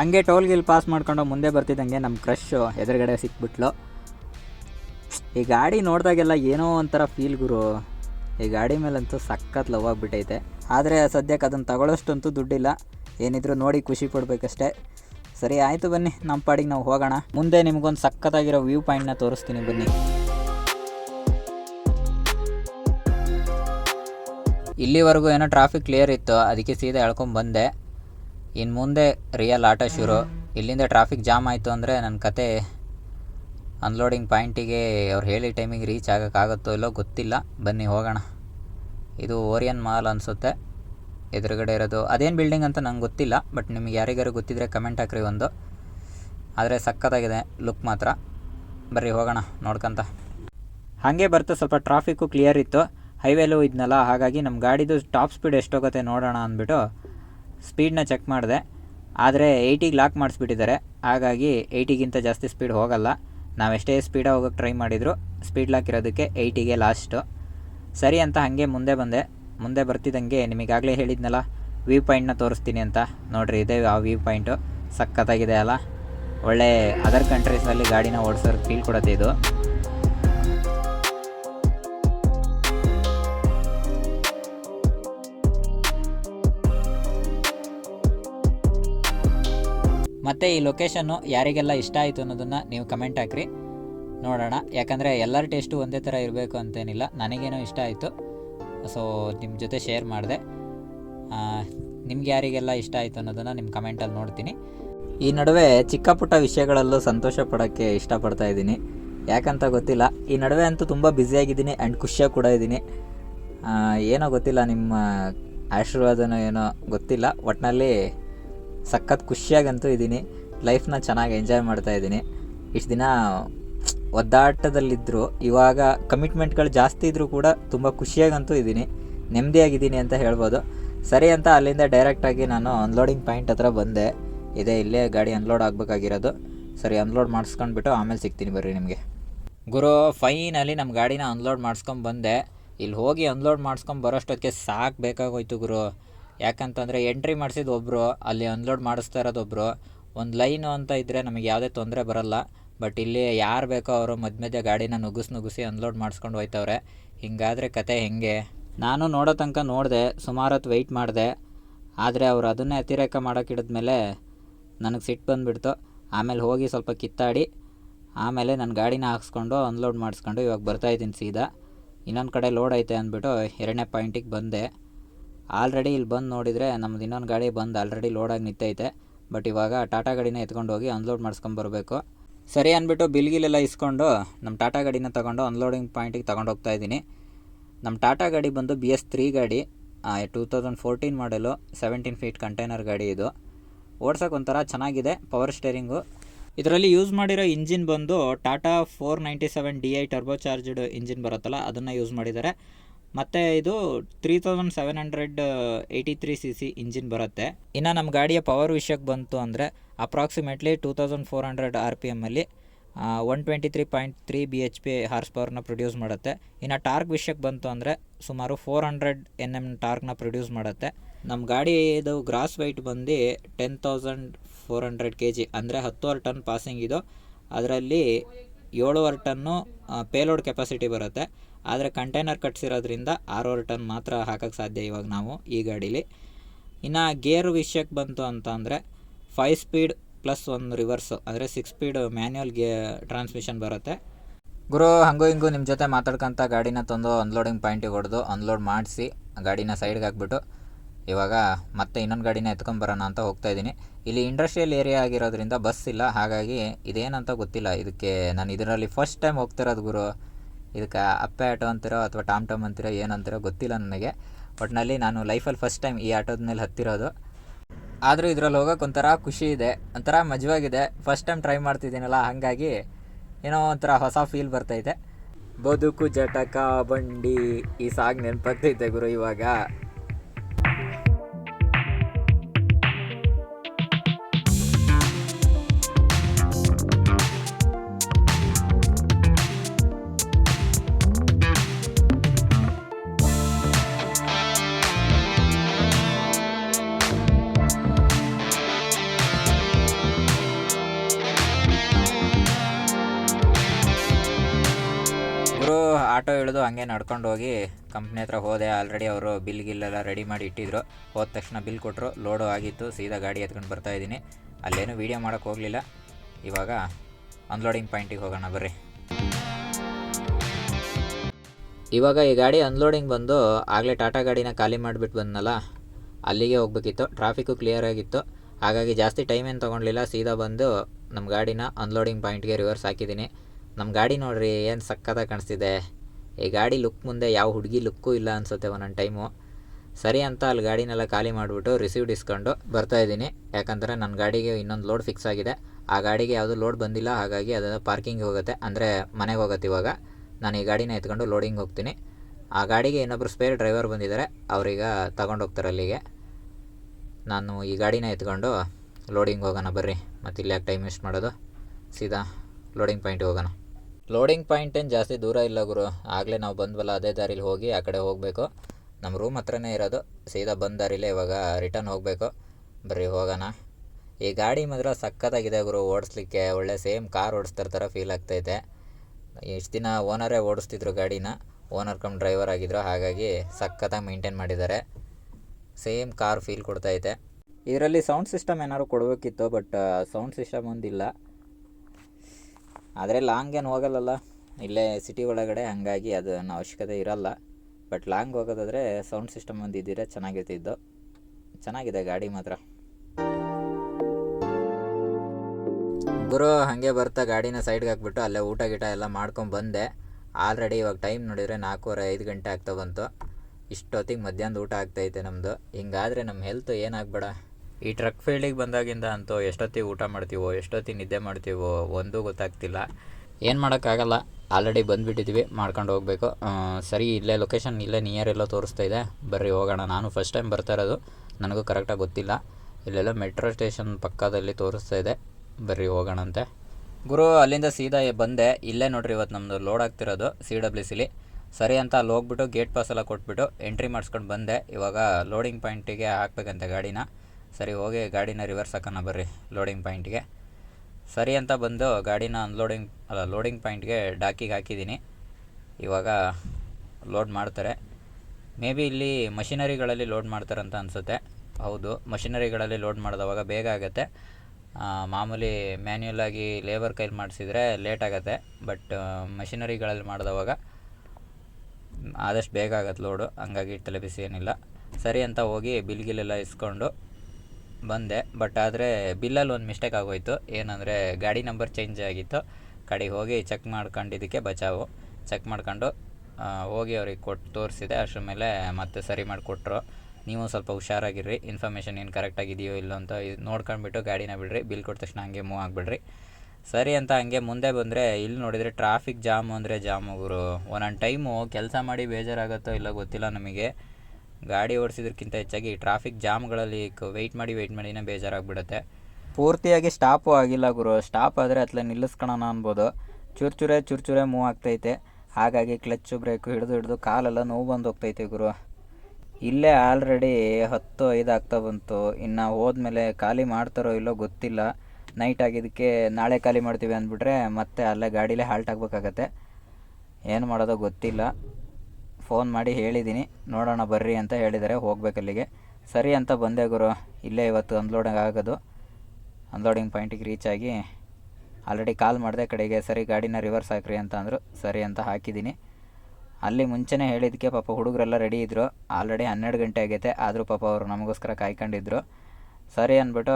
ಹಂಗೆ ಟೋಲ್ ಗಿಲ್ ಪಾಸ್ ಮಾಡ್ಕೊಂಡು ಮುಂದೆ ಬರ್ತಿದ್ದಂಗೆ ನಮ್ಮ ಕ್ರಶ್ಶು ಎದುರುಗಡೆ ಸಿಕ್ಬಿಟ್ಲು. ಈ ಗಾಡಿ ನೋಡಿದಾಗೆಲ್ಲ ಏನೋ ಒಂಥರ ಫೀಲ್ ಗುರು. ಈ ಗಾಡಿ ಮೇಲಂತೂ ಸಖತ್ ಲವ್ ಆಗಿಬಿಟ್ಟೈತೆ. ಆದರೆ ಸದ್ಯಕ್ಕೆ ಅದನ್ನು ತಗೊಳ್ಳೋಷ್ಟಂತೂ ದುಡ್ಡಿಲ್ಲ. ಏನಿದ್ರು ನೋಡಿ ಖುಷಿ ಪಡಬೇಕಷ್ಟೇ. ಸರಿ, ಆಯಿತು ಬನ್ನಿ ನಮ್ಮ ಪಾಡಿಗೆ ನಾವು ಹೋಗೋಣ. ಮುಂದೆ ನಿಮಗೊಂದು ಸಖತ್ತಾಗಿರೋ ವ್ಯೂ ಪಾಯಿಂಟ್ನ ತೋರಿಸ್ತೀನಿ ಬನ್ನಿ. ಇಲ್ಲಿವರೆಗೂ ಏನೋ ಟ್ರಾಫಿಕ್ ಕ್ಲಿಯರ್ ಇತ್ತು, ಅದಕ್ಕೆ ಸೀದಾ ಎಳ್ಕೊಂಡು ಬಂದೆ ಇನ್ನು ಮುಂದೆ ರಿಯಲ್ ಆಟೋ ಶುರು. ಇಲ್ಲಿಂದ ಟ್ರಾಫಿಕ್ ಜಾಮ್ ಆಯಿತು ಅಂದರೆ ನನ್ನ ಕತೆ ಅನ್ಲೋಡಿಂಗ್ ಪಾಯಿಂಟಿಗೆ ಅವ್ರು ಹೇಳಿ ಟೈಮಿಗೆ ರೀಚ್ ಆಗೋಕ್ಕಾಗುತ್ತೋ ಇಲ್ಲೋ ಗೊತ್ತಿಲ್ಲ. ಬನ್ನಿ ಹೋಗೋಣ. ಇದು ಓರಿಯನ್ ಮಾಲ್ ಅನಿಸುತ್ತೆ. ಎದುರುಗಡೆ ಇರೋದು. ಅದೇನು ಬಿಲ್ಡಿಂಗ್ ಅಂತ ನಂಗೆ ಗೊತ್ತಿಲ್ಲ ಬಟ್ ನಿಮ್ಗೆ ಯಾರಿಗಾರು ಗೊತ್ತಿದ್ರೆ ಕಮೆಂಟ್ ಹಾಕ್ರಿ ಒಂದು. ಆದರೆ ಸಖತ್ತಾಗಿದೆ ಲುಕ್ ಮಾತ್ರ. ಬರ್ರಿ ಹೋಗೋಣ, ನೋಡ್ಕೊಂತ. ಹಾಗೆ ಬರ್ತಾ ಸ್ವಲ್ಪ ಟ್ರಾಫಿಕ್ಕು ಕ್ಲಿಯರ್ ಇತ್ತು. ಹೈವೇಲೂ ಇದ್ನಲ್ಲ, ಹಾಗಾಗಿ ನಮ್ಮ ಗಾಡಿದು ಟಾಪ್ ಸ್ಪೀಡ್ ಎಷ್ಟೋಗುತ್ತೆ ನೋಡೋಣ ಅಂದ್ಬಿಟ್ಟು ಸ್ಪೀಡ್ನ ಚೆಕ್ ಮಾಡಿದೆ. ಆದರೆ ಏಯ್ಟಿಗೆ ಲಾಕ್ ಮಾಡಿಸ್ಬಿಟ್ಟಿದ್ದಾರೆ. ಹಾಗಾಗಿ ಏಯ್ಟಿಗಿಂತ ಜಾಸ್ತಿ ಸ್ಪೀಡ್ ಹೋಗಲ್ಲ. ನಾವೆಷ್ಟೇ ಸ್ಪೀಡಾಗಿ ಹೋಗೋಕ್ಕೆ ಟ್ರೈ ಮಾಡಿದ್ರು, ಸ್ಪೀಡ್ ಲಾಕ್ ಇರೋದಕ್ಕೆ ಏಯ್ಟಿಗೆ ಲಾಸ್ಟು. ಸರಿ ಅಂತ ಹಾಗೆ ಮುಂದೆ ಬಂದೆ. ಮುಂದೆ ಬರ್ತಿದ್ದಂಗೆ ನಿಮಗಾಗಲೇ ಹೇಳಿದ್ನಲ್ಲ, ವ್ಯೂ ಪಾಯಿಂಟ್ನ ತೋರಿಸ್ತೀನಿ ಅಂತ. ನೋಡ್ರಿ, ಇದೆ ಆ ವ್ಯೂ ಪಾಯಿಂಟು. ಸಖತ್ತಾಗಿದೆ ಅಲ್ಲ. ಒಳ್ಳೆ ಅದರ್ ಕಂಟ್ರೀಸ್ನಲ್ಲಿ ಗಾಡಿನ ಓಡಿಸೋರು ಫೀಲ್ ಕೊಡುತ್ತೆ ಇದು. ಮತ್ತು ಈ ಲೊಕೇಶನ್ನು ಯಾರಿಗೆಲ್ಲ ಇಷ್ಟ ಆಯಿತು ಅನ್ನೋದನ್ನು ನೀವು ಕಮೆಂಟ್ ಹಾಕ್ರಿ. ನೋಡೋಣ. ಯಾಕಂದರೆ ಎಲ್ಲರ ಟೇಸ್ಟು ಒಂದೇ ಥರ ಇರಬೇಕು ಅಂತೇನಿಲ್ಲ. ನನಗೇನೋ ಇಷ್ಟ ಆಯಿತು. ಸೊ ನಿಮ್ಮ ಜೊತೆ ಶೇರ್ ಮಾಡಿದೆ. ನಿಮ್ಗೆ ಯಾರಿಗೆಲ್ಲ ಇಷ್ಟ ಆಯಿತು ಅನ್ನೋದನ್ನು ನಿಮ್ಮ ಕಮೆಂಟಲ್ಲಿ ನೋಡ್ತೀನಿ. ಈ ನಡುವೆ ಚಿಕ್ಕ ಪುಟ್ಟ ವಿಷಯಗಳಲ್ಲೂ ಸಂತೋಷ ಪಡೋಕ್ಕೆ ಇಷ್ಟಪಡ್ತಾ ಇದ್ದೀನಿ. ಯಾಕಂತ ಗೊತ್ತಿಲ್ಲ. ಈ ನಡುವೆ ಅಂತೂ ತುಂಬ ಬ್ಯುಸಿಯಾಗಿದ್ದೀನಿ ಆ್ಯಂಡ್ ಖುಷಿಯಾಗಿ ಕೂಡ ಇದ್ದೀನಿ. ಏನೋ ಗೊತ್ತಿಲ್ಲ, ನಿಮ್ಮ ಆಶೀರ್ವಾದನೋ ಏನೋ ಗೊತ್ತಿಲ್ಲ. ಒಟ್ಟಿನಲ್ಲಿ ಸಖತ್ ಖುಷಿಯಾಗಂತೂ ಇದ್ದೀನಿ. ಲೈಫ್ನ ಚೆನ್ನಾಗಿ ಎಂಜಾಯ್ ಮಾಡ್ತಾ ಇದ್ದೀನಿ. ಇಷ್ಟು ದಿನ ಒದ್ದಾಟದಲ್ಲಿದ್ದರು ಇವಾಗ ಕಮಿಟ್ಮೆಂಟ್ಗಳು ಜಾಸ್ತಿ ಇದ್ದರೂ ಕೂಡ ತುಂಬ ಖುಷಿಯಾಗಂತೂ ಇದ್ದೀನಿ. ನೆಮ್ಮದಿಯಾಗಿದ್ದೀನಿ ಅಂತ ಹೇಳ್ಬೋದು. ಸರಿ ಅಂತ ಅಲ್ಲಿಂದ ಡೈರೆಕ್ಟಾಗಿ ನಾನು ಅನ್ಲೋಡಿಂಗ್ ಪಾಯಿಂಟ್ ಹತ್ರ ಬಂದೆ. ಇದೇ, ಇಲ್ಲೇ ಗಾಡಿ ಅನ್ಲೋಡ್ ಆಗಬೇಕಾಗಿರೋದು. ಸರಿ ಅನ್ಲೋಡ್ ಮಾಡಿಸ್ಕೊಂಡ್ಬಿಟ್ಟು ಆಮೇಲೆ ಸಿಗ್ತೀನಿ ಬರ್ರಿ ನಿಮಗೆ. ಗುರು ಫೈನಲ್ಲಿ ನಮ್ಮ ಗಾಡಿನ ಅನ್ಲೋಡ್ ಮಾಡಿಸ್ಕೊಂಬಂದೆ ಇಲ್ಲಿ ಹೋಗಿ ಅನ್ಲೋಡ್ ಮಾಡಿಸ್ಕೊಂಡು ಸಾಕು ಬೇಕಾಗೋಯ್ತು ಗುರು. ಯಾಕಂತಂದರೆ ಎಂಟ್ರಿ ಮಾಡಿಸಿದ ಒಬ್ಬರು ಅಲ್ಲಿ ಅನ್ಲೋಡ್ ಮಾಡಿಸ್ತಾ ಇರೋದು ಒಬ್ಬರು ಒಂದು ಲೈನು ಅಂತ ಇದ್ದರೆ ನಮಗೆ ಯಾವುದೇ ತೊಂದರೆ ಬರಲ್ಲ. ಬಟ್ ಇಲ್ಲಿ ಯಾರು ಬೇಕೋ ಅವರು ಮಧ್ಯ ಮಧ್ಯ ಗಾಡಿನ ನುಗ್ಗಿಸಿ ನುಗ್ಗಿಸಿ ಅನ್ಲೋಡ್ ಮಾಡಿಸ್ಕೊಂಡು ಹೋಯ್ತವ್ರೆ. ಹಿಂಗಾದರೆ ಕತೆ ಹೆಂಗೆ? ನಾನು ನೋಡೋ ತನಕ ನೋಡಿದೆ ಸುಮಾರು ಹೊತ್ತು ವೆಯ್ಟ್ ಮಾಡಿದೆ. ಆದರೆ ಅವರು ಅದನ್ನೇ ಅತಿರೇಕ ಮಾಡೋಕೆ ಹಿಡಿದ್ಮೇಲೆ ನನಗೆ ಸಿಟ್ಟು ಬಂದುಬಿಡ್ತು. ಆಮೇಲೆ ಹೋಗಿ ಸ್ವಲ್ಪ ಕಿತ್ತಾಡಿ, ಆಮೇಲೆ ನನ್ನ ಗಾಡಿನ ಹಾಕ್ಸ್ಕೊಂಡು ಅನ್ಲೋಡ್ ಮಾಡಿಸ್ಕೊಂಡು ಇವಾಗ ಬರ್ತಾಯಿದ್ದೀನಿ ಸೀದಾ. ಇನ್ನೊಂದು ಕಡೆ ಲೋಡ್ ಐತೆ ಅಂದ್ಬಿಟ್ಟು ಎರಡನೇ ಪಾಯಿಂಟಿಗೆ ಬಂದೆ. ಆಲ್ರೆಡಿ ಇಲ್ಲಿ ಬಂದು ನೋಡಿದರೆ ನಮ್ದು ಇನ್ನೊಂದು ಗಾಡಿ ಬಂದು ಆಲ್ರೆಡಿ ಲೋಡಾಗಿ ನಿಂತೈತೆ. ಬಟ್ ಇವಾಗ ಟಾಟಾ ಗಾಡಿನ ಎತ್ಕೊಂಡು ಹೋಗಿ ಅನ್ಲೋಡ್ ಮಾಡ್ಸ್ಕೊಂಬರ್ಬೇಕು ಸರಿ ಅಂದ್ಬಿಟ್ಟು ಬಿಲ್ಗಿಲೆಲ್ಲ ಇಸ್ಕೊಂಡು ನಮ್ಮ ಟಾಟಾ ಗಾಡಿನ ತೊಗೊಂಡು ಅನ್ಲೋಡಿಂಗ್ ಪಾಯಿಂಟಿಗೆ ತೊಗೊಂಡು ಹೋಗ್ತಾ ಇದ್ದೀನಿ. ನಮ್ಮ ಟಾಟಾ ಗಾಡಿ ಬಂದು ಬಿ ಎಸ್ ತ್ರೀ ಗಾಡಿ two thousand fourteen model seventeen feet container ಗಾಡಿ ಇದು. ಓಡ್ಸೋಕೆ ಒಂಥರ ಚೆನ್ನಾಗಿದೆ ಪವರ್ ಸ್ಟೇರಿಂಗು ಇದರಲ್ಲಿ ಯೂಸ್ ಮಾಡಿರೋ ಇಂಜಿನ್ ಬಂದು Tata four ninety seven D I turbo charged engine ಬರುತ್ತಲ್ಲ, ಅದನ್ನು ಯೂಸ್ ಮಾಡಿದ್ದಾರೆ. ಮತ್ತು ಇದು three thousand seven hundred eighty three C C engine ಬರುತ್ತೆ. ಇನ್ನು ನಮ್ಮ ಗಾಡಿಯ ಪವರ್ ವಿಷಯಕ್ಕೆ ಬಂತು ಅಂದರೆ approximately two thousand four hundred R P ಎಮ್ಮಲ್ಲಿ one twenty three point three B H P horse ಪವರ್ನ produce ಮಾಡುತ್ತೆ. ಇನ್ನು ಟಾರ್ಕ್ ವಿಷಯಕ್ಕೆ ಬಂತು ಅಂದರೆ ಸುಮಾರು ಫೋರ್ ಹಂಡ್ರೆಡ್ ಎನ್ ಎಂ ಟಾರ್ಕ್ನ ಪ್ರೊಡ್ಯೂಸ್ ಮಾಡುತ್ತೆ. ನಮ್ಮ ಗಾಡಿದು ಗ್ರಾಸ್ ವೈಟ್ ಬಂದು ten thousand four hundred K G ಅಂದರೆ ಹತ್ತುವರೆ ಟನ್ ಪಾಸಿಂಗ್ ಇದು. ಅದರಲ್ಲಿ ಏಳುವರೆ ಟನ್ನು ಪೇಲೋಡ್ ಕೆಪಾಸಿಟಿ ಬರುತ್ತೆ. ಆದರೆ ಕಂಟೈನರ್ ಕಟ್ಸಿರೋದ್ರಿಂದ ಆರೂವರೆ ಟನ್ ಮಾತ್ರ ಹಾಕೋಕ್ಕೆ ಸಾಧ್ಯ ಇವಾಗ ನಾವು ಈ ಗಾಡೀಲಿ. ಇನ್ನು ಗೇರ್ ವಿಷಯಕ್ಕೆ ಬಂತು ಅಂತ ಅಂದರೆ ಫೈವ್ ಸ್ಪೀಡ್ ಪ್ಲಸ್ ಒಂದು ರಿವರ್ಸು ಅಂದರೆ ಸಿಕ್ಸ್ ಸ್ಪೀಡ್ ಮ್ಯಾನ್ಯಲ್ ಗೇ ಟ್ರಾನ್ಸ್ಮಿಷನ್ ಬರುತ್ತೆ. ಗುರು, ಹಂಗೂ ಹಿಂಗೂ ನಿಮ್ಮ ಜೊತೆ ಮಾತಾಡ್ಕೊಂತ ಗಾಡಿನ ತಂದು ಅನ್ಲೋಡಿಂಗ್ ಪಾಯಿಂಟಿಗೆ ಹೊಡೆದು ಅನ್ಲೋಡ್ ಮಾಡಿಸಿ ಗಾಡಿನ ಸೈಡ್ಗೆ ಹಾಕ್ಬಿಟ್ಟು ಇವಾಗ ಮತ್ತೆ ಇನ್ನೊಂದು ಗಾಡಿನ ಎತ್ಕೊಂಬರೋಣ ಅಂತ ಹೋಗ್ತಾ ಇದ್ದೀನಿ. ಇಲ್ಲಿ ಇಂಡಸ್ಟ್ರಿಯಲ್ ಏರಿಯಾ ಆಗಿರೋದ್ರಿಂದ ಬಸ್ ಇಲ್ಲ, ಹಾಗಾಗಿ ಇದೇನಂತ ಗೊತ್ತಿಲ್ಲ. ಇದಕ್ಕೆ ನಾನು ಇದರಲ್ಲಿ ಫಸ್ಟ್ ಟೈಮ್ ಹೋಗ್ತಿರೋದು ಗುರು. ಇದಕ್ಕೆ ಅಪ್ಪೆ ಆಟೋ ಅಂತಿರೋ ಅಥವಾ ಟಾಮ್ ಟಾಮ್ ಅಂತಿರೋ ಏನಂತಿರೋ ಗೊತ್ತಿಲ್ಲ ನನಗೆ. ಒಟ್ಟಿನಲ್ಲಿ ನಾನು ಲೈಫಲ್ಲಿ ಫಸ್ಟ್ ಟೈಮ್ ಈ ಆಟೋದ ಮೇಲೆ ಹತ್ತಿರೋದು. ಆದರೂ ಇದರಲ್ಲಿ ಹೋಗೋಕೆ ಒಂಥರ ಖುಷಿ ಇದೆ, ಒಂಥರ ಮಜವಾಗಿದೆ. ಫಸ್ಟ್ ಟೈಮ್ ಟ್ರೈ ಮಾಡ್ತಿದ್ದೀನಲ್ಲ, ಹಾಗಾಗಿ ಏನೋ ಒಂಥರ ಹೊಸ ಫೀಲ್ ಬರ್ತೈತೆ ಬದುಕು ಜಟಕ ಬಂಡಿ, ಈ ಸಾಗ್ ನೆನಪಾಗ್ತೈತೆ ಗುರು ಇವಾಗ. ಹಂಗೆ ನಡ್ಕೊಂಡು ಹೋಗಿ ಕಂಪ್ನಿ ಹತ್ರ ಹೋದೆ. ಆಲ್ರೆಡಿ ಅವರು ಬಿಲ್ ಗಿಲ್ಲೆಲ್ಲ ರೆಡಿ ಮಾಡಿ ಇಟ್ಟಿದ್ರು. ಹೋದ ತಕ್ಷಣ ಬಿಲ್ ಕೊಟ್ಟರು ಲೋಡು ಆಗಿತ್ತು. ಸೀದಾ ಗಾಡಿ ಎತ್ಕೊಂಡು ಬರ್ತಾ ಇದ್ದೀನಿ. ಅಲ್ಲೇನು ವೀಡಿಯೋ ಮಾಡೋಕೆ ಹೋಗಲಿಲ್ಲ. ಇವಾಗ ಅನ್ಲೋಡಿಂಗ್ ಪಾಯಿಂಟಿಗೆ ಹೋಗೋಣ ಬರ್ರಿ. ಇವಾಗ ಈ ಗಾಡಿ ಅನ್ಲೋಡಿಂಗ್ ಬಂದು ಆಗಲೇ ಟಾಟಾ ಗಾಡಿನ ಖಾಲಿ ಮಾಡಿಬಿಟ್ಟು ಬಂದನಲ್ಲ, ಅಲ್ಲಿಗೆ ಹೋಗ್ಬೇಕಿತ್ತು. ಟ್ರಾಫಿಕ್ಕು ಕ್ಲಿಯರ್ ಆಗಿತ್ತು. ಹಾಗಾಗಿ ಜಾಸ್ತಿ ಟೈಮ್ ಏನು ತೊಗೊಳ್ಲಿಲ್ಲ ಸೀದಾ ಬಂದು ನಮ್ಮ ಗಾಡಿನ ಅನ್ಲೋಡಿಂಗ್ ಪಾಯಿಂಟ್ಗೆ ರಿವರ್ಸ್ ಹಾಕಿದ್ದೀನಿ. ನಮ್ಮ ಗಾಡಿ ನೋಡ್ರಿ ಏನು ಸಕ್ಕತ್ತಾಗಿ ಕಾಣಿಸ್ತಿದೆ. ಈ ಗಾಡಿ ಲುಕ್ ಮುಂದೆ ಯಾವ ಹುಡುಗಿ ಲುಕ್ಕು ಇಲ್ಲ ಅನಿಸುತ್ತೆ ಒಂದೊಂದು ಟೈಮು ಸರಿ ಅಂತ ಅಲ್ಲಿ ಗಾಡಿನೆಲ್ಲ ಖಾಲಿ ಮಾಡಿಬಿಟ್ಟು ರಿಸೀವ್ ಇಸ್ಕೊಂಡು ಬರ್ತಾ ಇದ್ದೀನಿ. ಯಾಕಂದರೆ ನನ್ನ ಗಾಡಿಗೆ ಇನ್ನೊಂದು ಲೋಡ್ ಫಿಕ್ಸ್ ಆಗಿದೆ. ಆ ಗಾಡಿಗೆ ಯಾವುದೂ ಲೋಡ್ ಬಂದಿಲ್ಲ, ಹಾಗಾಗಿ ಅದು ಪಾರ್ಕಿಂಗ್ ಹೋಗುತ್ತೆ. ಅಂದರೆ ಮನೆಗೆ ಹೋಗುತ್ತೆ ಇವಾಗ. ನಾನು ಈ ಗಾಡಿನ ಎತ್ಕೊಂಡು ಲೋಡಿಂಗ್ ಹೋಗ್ತೀನಿ. ಆ ಗಾಡಿಗೆ ಇನ್ನೊಬ್ಬರು ಸ್ಪೇರ್ ಡ್ರೈವರ್ ಬಂದಿದ್ದಾರೆ. ಅವ್ರೀಗ ತಗೊಂಡು ಹೋಗ್ತಾರೆ ಅಲ್ಲಿಗೆ. ನಾನು ಈ ಗಾಡಿನ ಎತ್ಕೊಂಡು ಲೋಡಿಂಗ್ ಹೋಗೋಣ ಬರ್ರಿ. ಮತ್ತು ಇಲ್ಲಿ ಯಾಕೆ ಟೈಮ್ ವೇಸ್ಟ್ ಮಾಡೋದು. ಸೀದಾ ಲೋಡಿಂಗ್ ಪಾಯಿಂಟ್ಗೆ ಹೋಗೋಣ. ಲೋಡಿಂಗ್ ಪಾಯಿಂಟ್ ಏನು ಜಾಸ್ತಿ ದೂರ ಇಲ್ಲ ಗುರು. ಆಗಲೇ ನಾವು ಬಂದ್ವಲ್ಲ, ಅದೇ ದಾರಿಲಿ ಹೋಗಿ ಆ ಕಡೆ ಹೋಗಬೇಕು. ನಮ್ಮ ರೂಮ್ ಹತ್ರನೇ ಇರೋದು. ಸೀದಾ ಬಂದ ದಾರಿಲೇ ಇವಾಗ ರಿಟರ್ನ್ ಹೋಗಬೇಕು. ಬರ್ರಿ, ಹೋಗೋಣ. ಈ ಗಾಡಿ ಮಾತ್ರ ಸಖತ್ತಾಗಿದೆ ಗುರು, ಓಡಿಸ್ಲಿಕ್ಕೆ. ಒಳ್ಳೆ ಸೇಮ್ ಕಾರ್ ಓಡಿಸ್ತಾ ಥರ ಫೀಲ್ ಆಗ್ತೈತೆ. ಇಷ್ಟು ದಿನ ಓನರೇ ಓಡಿಸ್ತಿದ್ರು ಗಾಡಿನ. ಓನರ್ ಕಮ್ ಡ್ರೈವರ್ ಆಗಿದ್ರು, ಹಾಗಾಗಿ ಸಖತ್ತಾಗಿ ಮೇಂಟೈನ್ ಮಾಡಿದ್ದಾರೆ. ಸೇಮ್ ಕಾರ್ ಫೀಲ್ ಕೊಡ್ತೈತೆ. ಇದರಲ್ಲಿ ಸೌಂಡ್ ಸಿಸ್ಟಮ್ ಏನಾದ್ರು ಕೊಡಬೇಕಿತ್ತು ಬಟ್ ಸೌಂಡ್ ಸಿಸ್ಟಮ್ ಒಂದಿಲ್ಲ. ಆದರೆ ಲಾಂಗ್ ಏನು ಹೋಗಲ್ಲಲ್ಲ. ಇಲ್ಲೇ ಸಿಟಿ ಒಳಗಡೆ ಹಾಗಾಗಿ ಅದನ್ನ ಅವಶ್ಯಕತೆ ಇರಲ್ಲ. ಬಟ್ ಲಾಂಗ್ ಹೋಗೋದಾದರೆ ಸೌಂಡ್ ಸಿಸ್ಟಮ್ ಒಂದು ಇದ್ದಿದ್ರೆ ಚೆನ್ನಾಗಿರ್ತಿದ್ದು ಚೆನ್ನಾಗಿದೆ ಗಾಡಿ ಮಾತ್ರ. ಗುರು, ಹಾಗೆ ಬರ್ತಾ ಗಾಡಿನ ಸೈಡ್ಗೆ ಹಾಕ್ಬಿಟ್ಟು ಅಲ್ಲೇ ಊಟ ಗೀಟ ಎಲ್ಲ ಮಾಡ್ಕೊಂಡು ಬಂದೆ. ಆಲ್ರೆಡಿ ಇವಾಗ ಟೈಮ್ ನೋಡಿದರೆ ನಾಲ್ಕೂವರೆ ಐದು ಗಂಟೆ ಆಗ್ತಾ ಬಂತು. ಇಷ್ಟೊತ್ತಿಗೆ ಮಧ್ಯಾಹ್ನದ ಊಟ ಆಗ್ತೈತೆ ನಮ್ಮದು ಹಿಂಗಾದರೆ ನಮ್ಮ ಹೆಲ್ತ್ ಏನಾಗಬೇಡ ಈ ಟ್ರಕ್ ಫೀಲ್ಡಿಗೆ ಬಂದಾಗಿಂದ ಅಂತೂ ಎಷ್ಟೊತ್ತಿಗೆ ಊಟ ಮಾಡ್ತೀವೋ ಎಷ್ಟೊತ್ತಿಗೆ ನಿದ್ದೆ ಮಾಡ್ತೀವೋ ಒಂದೂ ಗೊತ್ತಾಗ್ತಿಲ್ಲ. ಏನು ಮಾಡೋಕ್ಕಾಗಲ್ಲ ಆಲ್ರೆಡಿ ಬಂದುಬಿಟ್ಟಿದ್ವಿ, ಮಾಡ್ಕೊಂಡು ಹೋಗಬೇಕು. ಸರಿ, ಇಲ್ಲೇ ಲೊಕೇಶನ್ ಇಲ್ಲೇ ನಿಯರ್ ಎಲ್ಲ ತೋರಿಸ್ತಾ ಇದೆ. ಬರ್ರಿ, ಹೋಗೋಣ. ನಾನು ಫಸ್ಟ್ ಟೈಮ್ ಬರ್ತಾ ಇರೋದು. ನನಗೂ ಕರೆಕ್ಟಾಗಿ ಗೊತ್ತಿಲ್ಲ. ಇಲ್ಲೆಲ್ಲ ಮೆಟ್ರೋ ಸ್ಟೇಷನ್ ಪಕ್ಕದಲ್ಲಿ ತೋರಿಸ್ತಾ ಇದೆ. ಬರ್ರಿ, ಹೋಗೋಣಂತೆ. ಗುರು, ಅಲ್ಲಿಂದ ಸೀದಾ ಬಂದೆ. ಇಲ್ಲೇ ನೋಡ್ರಿ ಇವತ್ತು ನಮ್ಮದು ಲೋಡ್ ಆಗ್ತಿರೋದು ಸಿ ಡಬ್ಲ್ಯೂ ಸಿಲಿ ಸರಿ ಅಂತ ಅಲ್ಲಿ ಹೋಗ್ಬಿಟ್ಟು ಗೇಟ್ ಪಾಸ್ ಎಲ್ಲ ಕೊಟ್ಬಿಟ್ಟು ಎಂಟ್ರಿ ಮಾಡಿಸ್ಕೊಂಡು ಬಂದೆ. ಇವಾಗ ಲೋಡಿಂಗ್ ಪಾಯಿಂಟಿಗೆ ಹಾಕ್ಬೇಕಂತೆ ಗಾಡಿನ. ಸರಿ, ಹೋಗಿ ಗಾಡಿನ ರಿವರ್ಸ್ ಹಾಕೋಣ ಬರ್ರಿ ಲೋಡಿಂಗ್ ಪಾಯಿಂಟ್ಗೆ ಸರಿ ಅಂತ ಬಂದು ಗಾಡಿನ ಅನ್ಲೋಡಿಂಗ್ ಅಲ್ಲ ಲೋಡಿಂಗ್ ಪಾಯಿಂಟ್ಗೆ ಡಾಕಿಗೆ ಹಾಕಿದ್ದೀನಿ. ಇವಾಗ ಲೋಡ್ ಮಾಡ್ತಾರೆ. ಮೇ ಬಿ ಇಲ್ಲಿ ಮಷಿನರಿಗಳಲ್ಲಿ ಲೋಡ್ ಮಾಡ್ತಾರಂತ ಅನಿಸುತ್ತೆ. ಹೌದು ಮಷಿನರಿಗಳಲ್ಲಿ ಲೋಡ್ ಮಾಡಿದವಾಗ ಬೇಗ ಆಗುತ್ತೆ. ಮಾಮೂಲಿ ಮ್ಯಾನ್ಯುಯಲ್ ಆಗಿ ಲೇಬರ್ ಕೈಲಿ ಮಾಡಿಸಿದರೆ ಲೇಟ್ ಆಗುತ್ತೆ. ಬಟ್ ಮಷಿನರಿಗಳಲ್ಲಿ ಮಾಡಿದವಾಗ ಆದಷ್ಟು ಬೇಗ ಆಗತ್ತೆ ಲೋಡು ಹಂಗಾಗಿ ತಲೆಬಿಸಿ ಏನಿಲ್ಲ. ಸರಿ ಅಂತ ಹೋಗಿ ಬಿಲ್ ಗಿಲ್ಲೆಲ್ಲ ಇಸ್ಕೊಂಡು ಬಂದೆ ಬಟ್ ಆದರೆ ಬಿಲ್ಲಲ್ಲಿ ಒಂದು ಮಿಸ್ಟೇಕ್ ಆಗೋಯ್ತು. ಏನಂದರೆ ಗಾಡಿ ನಂಬರ್ ಚೇಂಜ್ ಆಗಿತ್ತು. ಕಡೆಗೆ ಹೋಗಿ ಚೆಕ್ ಮಾಡ್ಕೊಂಡಿದ್ದಕ್ಕೆ ಬಚಾವು. ಚೆಕ್ ಮಾಡ್ಕೊಂಡು ಹೋಗಿ ಅವ್ರಿಗೆ ಕೊಟ್ಟು ತೋರಿಸಿದೆ. ಅಷ್ಟ್ರ ಮೇಲೆ ಮತ್ತೆ ಸರಿ ಮಾಡಿಕೊಟ್ರು. ನೀವು ಸ್ವಲ್ಪ ಹುಷಾರಾಗಿರ್ರಿ. ಇನ್ಫಾರ್ಮೇಷನ್ ಏನು ಕರೆಕ್ಟಾಗಿದೆಯೋ ಇಲ್ಲೋ ಅಂತ ಇದು ನೋಡ್ಕೊಂಡ್ಬಿಟ್ಟು ಗಾಡಿನ ಬಿಡ್ರಿ. ಬಿಲ್ ಕೊಟ್ಟ ತಕ್ಷಣ ಹಂಗೆ ಮೂವ್ ಆಗಿಬಿಡ್ರಿ. ಸರಿ ಅಂತ ಹಂಗೆ ಮುಂದೆ ಬಂದರೆ ಇಲ್ಲಿ ನೋಡಿದರೆ ಟ್ರಾಫಿಕ್ ಜಾಮು ಅಂದರೆ ಜಾಮ್ ಗುರು. ಒಂದೊಂದು ಟೈಮು ಕೆಲಸ ಮಾಡಿ ಬೇಜಾರಾಗುತ್ತೋ ಇಲ್ಲ ಗೊತ್ತಿಲ್ಲ ನಮಗೆ. ಗಾಡಿ ಓಡಿಸಿದ್ರಕ್ಕಿಂತ ಹೆಚ್ಚಾಗಿ ಟ್ರಾಫಿಕ್ ಜಾಮ್ಗಳಲ್ಲಿ ವೆಯ್ಟ್ ಮಾಡಿ ವೆಯ್ಟ್ ಮಾಡಿನೇ ಬೇಜಾರಾಗ್ಬಿಡುತ್ತೆ. ಪೂರ್ತಿಯಾಗಿ ಸ್ಟಾಪು ಆಗಿಲ್ಲ ಗುರು. ಸ್ಟಾಪ್ ಆದರೆ ಅತ್ಲೆ ನಿಲ್ಲಿಸ್ಕೊಳ್ಳೋಣ ಅನ್ಬೋದು. ಚೂರು ಚೂರೇ ಚೂರು ಚೂರೇ ಮೂವ್ ಆಗ್ತೈತೆ. ಹಾಗಾಗಿ ಕ್ಲಚ್ಚು ಬ್ರೇಕು ಹಿಡಿದು ಹಿಡಿದು ಕಾಲೆಲ್ಲ ನೋವು ಬಂದು ಹೋಗ್ತೈತೆ ಗುರು. ಇಲ್ಲೇ ಆಲ್ರೆಡಿ ಹತ್ತು, ಐದು ಆಗ್ತಾ ಬಂತು. ಇನ್ನು ಹೋದ್ಮೇಲೆ ಖಾಲಿ ಮಾಡ್ತಾರೋ ಇಲ್ಲೋ ಗೊತ್ತಿಲ್ಲ. ನೈಟ್ ಆಗಿದ್ದಕ್ಕೆ ನಾಳೆ ಖಾಲಿ ಮಾಡ್ತೀವಿ ಅಂದ್ಬಿಟ್ರೆ ಮತ್ತೆ ಅಲ್ಲೇ ಗಾಡೀಲೇ ಹಾಲ್ಟ್ ಆಗಬೇಕಾಗತ್ತೆ. ಏನು ಮಾಡೋದೋ ಗೊತ್ತಿಲ್ಲ. ಫೋನ್ ಮಾಡಿ ಹೇಳಿದ್ದೀನಿ ನೋಡೋಣ ಬರ್ರಿ ಅಂತ ಹೇಳಿದ್ದಾರೆ ಹೋಗ್ಬೇಕು ಅಲ್ಲಿಗೆ. ಸರಿ ಅಂತ ಬಂದೆ ಗುರು. ಇಲ್ಲೇ ಇವತ್ತು ಅನ್ಲೋಡಿಂಗ್ ಆಗೋದು. ಅನ್ಲೋಡಿಂಗ್ ಪಾಯಿಂಟಿಗೆ ರೀಚ್ ಆಗಿ ಆಲ್ರೆಡಿ ಕಾಲ್ ಮಾಡಿದೆ ಕಡೆಗೆ, ಸರಿ ಗಾಡಿನ ರಿವರ್ಸ್ ಹಾಕ್ರಿ ಅಂತ ಅಂದರು. ಸರಿ ಅಂತ ಹಾಕಿದ್ದೀನಿ ಅಲ್ಲಿ ಮುಂಚೆನೇ ಹೇಳಿದ್ದಕ್ಕೆ ಪಾಪ ಹುಡುಗರೆಲ್ಲ ರೆಡಿ ಇದ್ದರು ಆಲ್ರೆಡಿ ಹನ್ನೆರಡು ಗಂಟೆ ಆಗೈತೆ. ಆದರೂ ಪಾಪ ಅವರು ನಮಗೋಸ್ಕರ ಕಾಯ್ಕೊಂಡಿದ್ರು. ಸರಿ ಅಂದ್ಬಿಟ್ಟು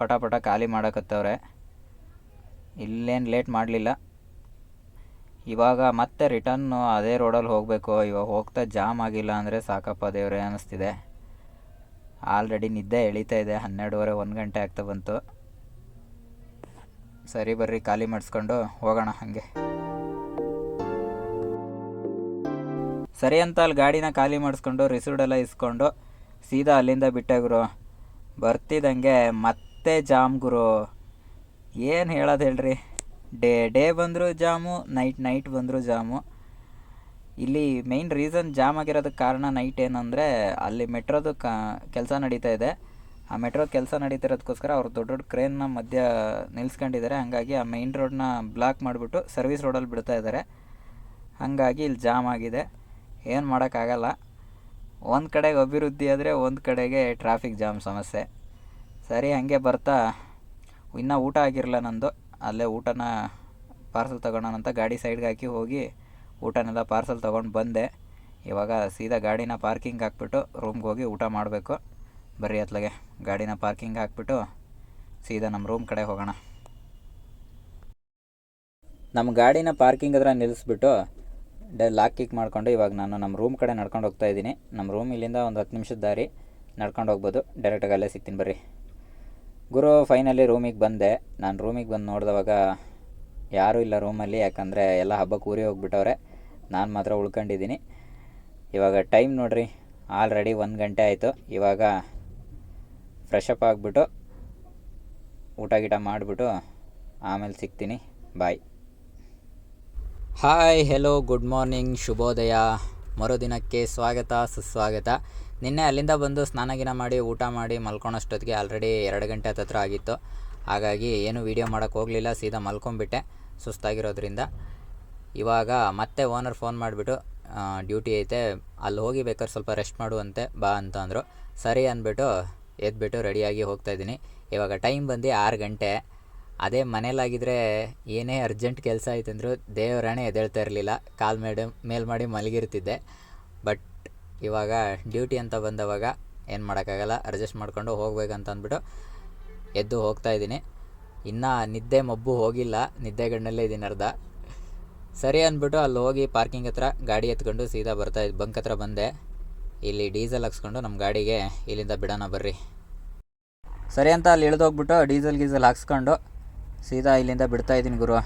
ಪಟ ಖಾಲಿ ಮಾಡಕತ್ತವ್ರೆ. ಇಲ್ಲೇನು ಲೇಟ್ ಮಾಡಲಿಲ್ಲ. ಇವಾಗ ಮತ್ತೆ ರಿಟರ್ನು ಅದೇ ರೋಡಲ್ಲಿ ಹೋಗಬೇಕು. ಇವಾಗ ಹೋಗ್ತಾ ಜಾಮ್ ಆಗಿಲ್ಲ ಅಂದರೆ ಸಾಕಪ್ಪ ದೇವರೇ ಅನ್ನಿಸ್ತಿದೆ ಆಲ್ರೆಡಿ ನಿದ್ದೆ ಎಳಿತಾ ಇದೆ. ಹನ್ನೆರಡುವರೆ, ಒಂದು ಗಂಟೆ ಆಗ್ತಾ ಬಂತು. ಸರಿ ಬರ್ರಿ, ಖಾಲಿ ಮಾಡಿಸ್ಕೊಂಡು ಹೋಗೋಣ ಹಾಗೆ. ಸರಿ ಅಂತ ಅಲ್ಲಿ ಗಾಡಿನ ಖಾಲಿ ಮಾಡಿಸ್ಕೊಂಡು ರಿಸೀವ್ಡ್ ಎಲ್ಲ ಇಸ್ಕೊಂಡು ಸೀದಾ ಅಲ್ಲಿಂದ ಬಿಟ್ಟೆ ಗುರು. ಬರ್ತಿದ್ದಂಗೆ ಮತ್ತೆ ಜಾಮ್ ಗುರು. ಏನು ಹೇಳೋದು ಹೇಳ್ರಿ? ಡೇ ಡೇ ಬಂದರೂ ಜಾಮು ನೈಟ್ ನೈಟ್ ಬಂದರೂ ಜಾಮು. ಇಲ್ಲಿ ಮೇಯ್ನ್ ರೀಸನ್ ಜಾಮ್ ಆಗಿರೋದಕ್ಕೆ ಕಾರಣ ನೈಟ್ ಏನಂದರೆ ಅಲ್ಲಿ ಮೆಟ್ರೋದು ಕಾ, ಕೆಲಸ ನಡೀತಾ ಇದೆ. ಆ ಮೆಟ್ರೋ ಕೆಲಸ ನಡೀತಿರೋದಕ್ಕೋಸ್ಕರ ಅವ್ರು ದೊಡ್ಡ ದೊಡ್ಡ ಕ್ರೇನ್ನ ಮಧ್ಯ ನಿಲ್ಸ್ಕೊಂಡಿದ್ದಾರೆ. ಹಾಗಾಗಿ ಆ ಮೈನ್ ರೋಡ್ನ ಬ್ಲಾಕ್ ಮಾಡಿಬಿಟ್ಟು ಸರ್ವಿಸ್ ರೋಡಲ್ಲಿ ಬಿಡ್ತಾ ಇದ್ದಾರೆ. ಹಾಗಾಗಿ ಇಲ್ಲಿ ಜಾಮ್ ಆಗಿದೆ. ಏನು ಮಾಡೋಕ್ಕಾಗಲ್ಲ. ಒಂದು ಕಡೆಗೆ ಅಭಿವೃದ್ಧಿ ಆದರೆ ಒಂದು ಕಡೆಗೆ ಟ್ರಾಫಿಕ್ ಜಾಮ್ ಸಮಸ್ಯೆ. ಸರಿ, ಹಾಗೆ ಬರ್ತಾ. ಇನ್ನೂ ಊಟ ಆಗಿರಲ್ಲ ನಂದು. ಅಲ್ಲೇ ಊಟನ ಪಾರ್ಸಲ್ ತೊಗೊಳೋಣ ಅಂತ ಗಾಡಿ ಸೈಡ್ಗೆ ಹಾಕಿ ಹೋಗಿ ಊಟನೆಲ್ಲ ಪಾರ್ಸಲ್ ತೊಗೊಂಡು ಬಂದೆ. ಇವಾಗ ಸೀದಾ ಗಾಡಿನ ಪಾರ್ಕಿಂಗ್ ಹಾಕ್ಬಿಟ್ಟು ರೂಮ್ಗೆ ಹೋಗಿ ಊಟ ಮಾಡಬೇಕು. ಬರ್ರಿ ಅತ್ಲಾಗೆ. ಗಾಡಿನ ಪಾರ್ಕಿಂಗ್ ಹಾಕ್ಬಿಟ್ಟು ಸೀದಾ ನಮ್ಮ ರೂಮ್ ಕಡೆ ಹೋಗೋಣ. ನಮ್ಮ ಗಾಡಿನ ಪಾರ್ಕಿಂಗ್ ಹತ್ರ ನಿಲ್ಲಿಸ್ಬಿಟ್ಟು ಡ ಲಾಕ್ ಕಿಕ್ ಮಾಡಿಕೊಂಡು ಇವಾಗ ನಾನು ನಮ್ಮ ರೂಮ್ ಕಡೆ ನಡ್ಕೊಂಡು ಹೋಗ್ತಾ ಇದ್ದೀನಿ. ನಮ್ಮ ರೂಮ್ ಇಲ್ಲಿಂದ ಒಂದು ಹತ್ತು ನಿಮಿಷದ ದಾರಿ ನಡ್ಕೊಂಡು ಹೋಗ್ಬೋದು. ಡೈರೆಕ್ಟಾಗಿ ಅಲ್ಲೇ ಸಿಗ್ತೀನಿ ಬರ್ರಿ. ಗುರು ಫೈನಲಿ ರೂಮಿಗೆ ಬಂದೆ. ನಾನು ರೂಮಿಗೆ ಬಂದು ನೋಡಿದವಾಗ ಯಾರೂ ಇಲ್ಲ ರೂಮಲ್ಲಿ ಯಾಕಂದರೆ ಎಲ್ಲ ಹಬ್ಬಕ್ಕೆ ಊರಿಗೆ ಹೋಗ್ಬಿಟ್ಟವ್ರೆ. ನಾನು ಮಾತ್ರ ಉಳ್ಕೊಂಡಿದ್ದೀನಿ. ಇವಾಗ ಟೈಮ್ ನೋಡ್ರಿ ಆಲ್ರೆಡಿ ಒಂದು ಗಂಟೆ ಆಯಿತು. ಇವಾಗ ಫ್ರೆಶ್ ಅಪ್ ಆಗಿಬಿಟ್ಟು ಊಟ ಗೀಟ ಮಾಡಿಬಿಟ್ಟು ಆಮೇಲೆ ಸಿಗ್ತೀನಿ. Bye hi hello good morning ಶುಭೋದಯ. ಮರುದಿನಕ್ಕೆ ಸ್ವಾಗತ, ಸುಸ್ವಾಗತ. ನಿನ್ನೆ ಅಲ್ಲಿಂದ ಬಂದು ಸ್ನಾನ ಗಿನ ಮಾಡಿ, ಊಟ ಮಾಡಿ ಮಲ್ಕೊಳ್ಳೋಷ್ಟೊತ್ತಿಗೆ ಆಲ್ರೆಡಿ ಎರಡು ಗಂಟೆ ಹತ್ತತ್ರ ಆಗಿತ್ತು. ಹಾಗಾಗಿ ಏನು ವೀಡಿಯೋ ಮಾಡೋಕ್ಕೆ ಹೋಗಲಿಲ್ಲ, ಸೀದಾ ಮಲ್ಕೊಂಬಿಟ್ಟೆ ಸುಸ್ತಾಗಿರೋದ್ರಿಂದ. ಇವಾಗ ಮತ್ತೆ ಓನರ್ ಫೋನ್ ಮಾಡಿಬಿಟ್ಟು ಡ್ಯೂಟಿ ಐತೆ, ಅಲ್ಲಿ ಹೋಗಿ ಬೇಕಾದ್ರೆ ಸ್ವಲ್ಪ ರೆಸ್ಟ್ ಮಾಡುವಂತೆ ಬಾ ಅಂತ ಅಂದರು. ಸರಿ ಅಂದ್ಬಿಟ್ಟು ಎದ್ಬಿಟ್ಟು ರೆಡಿಯಾಗಿ ಹೋಗ್ತಾಯಿದ್ದೀನಿ ಇವಾಗ ಟೈಮ್ ಬಂದು ಆರು ಗಂಟೆ. ಅದೇ ಮನೇಲಾಗಿದ್ದರೆ ಏನೇ ಅರ್ಜೆಂಟ್ ಕೆಲಸ ಆಯ್ತಂದ್ರು ದೇವರಾಣೆ ಎದ್ದೇಳ್ತಾ ಇರಲಿಲ್ಲ. ಕಾಲ್ ಮೇಡ, ಮೇಲ್ ಮಾಡಿ ಮಲಗಿರ್ತಿದ್ದೆ. ಬಟ್ ಇವಾಗ ಡ್ಯೂಟಿ ಅಂತ ಬಂದವಾಗ ಏನು ಮಾಡೋಕ್ಕಾಗಲ್ಲ, ಅಡ್ಜಸ್ಟ್ ಮಾಡಿಕೊಂಡು ಹೋಗ್ಬೇಕಂತ ಅಂದ್ಬಿಟ್ಟು ಎದ್ದು ಹೋಗ್ತಾ ಇದ್ದೀನಿ. ಇನ್ನೂ ನಿದ್ದೆ ಮಬ್ಬು ಹೋಗಿಲ್ಲ, ನಿದ್ದೆಗಣ್ಣಲ್ಲೇ ಇದ್ದೀನಿ ಅರ್ಧ. ಸರಿ ಅಂದ್ಬಿಟ್ಟು ಅಲ್ಲಿ ಹೋಗಿ ಪಾರ್ಕಿಂಗ್ ಹತ್ರ ಗಾಡಿ ಎತ್ಕೊಂಡು ಸೀದಾ ಬರ್ತಾ ಇದ್ದು ಬಂಕ್ ಹತ್ರ ಬಂದೆ. ಇಲ್ಲಿ ಡೀಸೆಲ್ ಹಾಕ್ಸ್ಕೊಂಡು ನಮ್ಮ ಗಾಡಿಗೆ ಇಲ್ಲಿಂದ ಬಿಡೋಣ ಬರ್ರಿ. ಸರಿ ಅಂತ ಅಲ್ಲಿ ಇಳಿದೋಗ್ಬಿಟ್ಟು ಡೀಸೆಲ್, ಗೀಸೆಲ್ ಹಾಕ್ಸ್ಕೊಂಡು ಸೀದಾ ಇಲ್ಲಿಂದ ಬಿಡ್ತಾ ಇದ್ದೀನಿ ಗುರು.